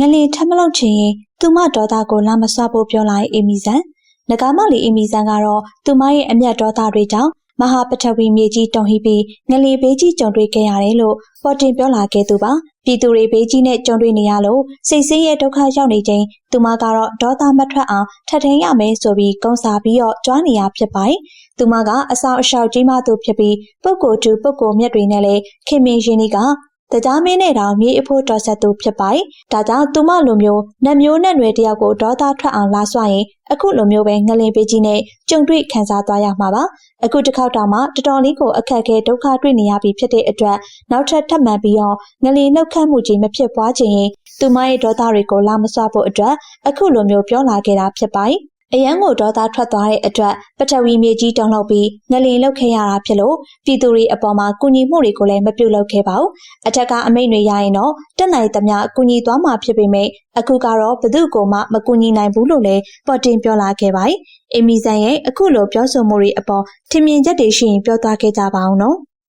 ငလင်ထပ်မလောက်ချင်ရင်သူမဒေါသကိုလာမစွာဖို့ပြောလိုက်အေမီဆန်ငကားမလီအေမီဆန်ကတော့သူမရဲ့အမျက်ဒေါသတွေကြောင့်မဟာပထဝီမြေကြီးတုန်ဟိပြီးငလီဘေးကြီးကြုံတွေ့ခဲ့ရတယ်လို့ပေါ်တင်ပြောလာခဲ့သူပါပြည်သူတွေဘေးကြီးနဲ့ကြုံတွေ့နေရလို့စိတ်ဆင်းရဲဒုက္ခရောက်နေချိန်သူမကတော့ဒေါသမထွက်အောင်ထပ်ထင်းရမယ်ဆိုပြီးကုန်းစားပြီးတော့ကြွားနေရဖြစ်ပါတယ်သူမကအဆောင်အရှောက်ကြီးမှသူဖြစ်ပြီးပုပ်ကိုတူပုပ်ကိုမြတ်တွေနဲ့လည်းခင်မင်းရင်ကြီးက တရားမင်းနဲ့တောင်မြေအဖို့တော်ဆက်သူဖြစ်ပါတယ်။ဒါကြောင့်သူမလိုမျိုးနတ်မျိုးနဲ့ຫນွေတယောက်ကိုဒေါသထွက်အောင်လာဆွရင်အခုလိုမျိုးပဲငလင်ပေးကြီးနဲ့ကြုံတွေ့ခံစားသွားရမှာပါ။အခုတစ်ခေါက်တောင်မှတော်တော်လေးကိုအခက်အခဲဒုက္ခတွေ့နေရပြီဖြစ်တဲ့အတွက်နောက်ထပ်ထပ်မံပြီးတော့ငလင်နှုတ်ခတ်မှုကြီးမဖြစ်ပွားခြင်းရင်သူမရဲ့ဒေါသတွေကိုလာမစွာဖို့အတွက်အခုလိုမျိုးပြောလာခဲ့တာဖြစ်ပါတယ်။ အရန်ကိုဒေါသထွက်သွားတဲ့အတွက်ပထဝီမြေကြီးတုံလောက်ပြီးငလင်လောက်ခဲ့ရတာဖြစ်လို့ပြည်သူတွေအပေါ်မှာကုညီမှုတွေကိုလည်းမပြုလုပ်ခဲ့ပါဘူးအထက်ကအမိန့်တွေရရင်တော့တက်နိုင်သမျှကုညီသွားမှာဖြစ်ပေမဲ့အခုကတော့ဘသူ့ကိုမှမကူညီနိုင်ဘူးလို့လည်းပေါ်တင်ပြောလာခဲ့ပါတယ်အီမီဆန်ရဲ့အခုလိုပြောဆိုမှုတွေအပေါ်ထင်မြင်ချက်တွေရှိရင်ပြောသွားခဲ့ကြပါအောင်နော်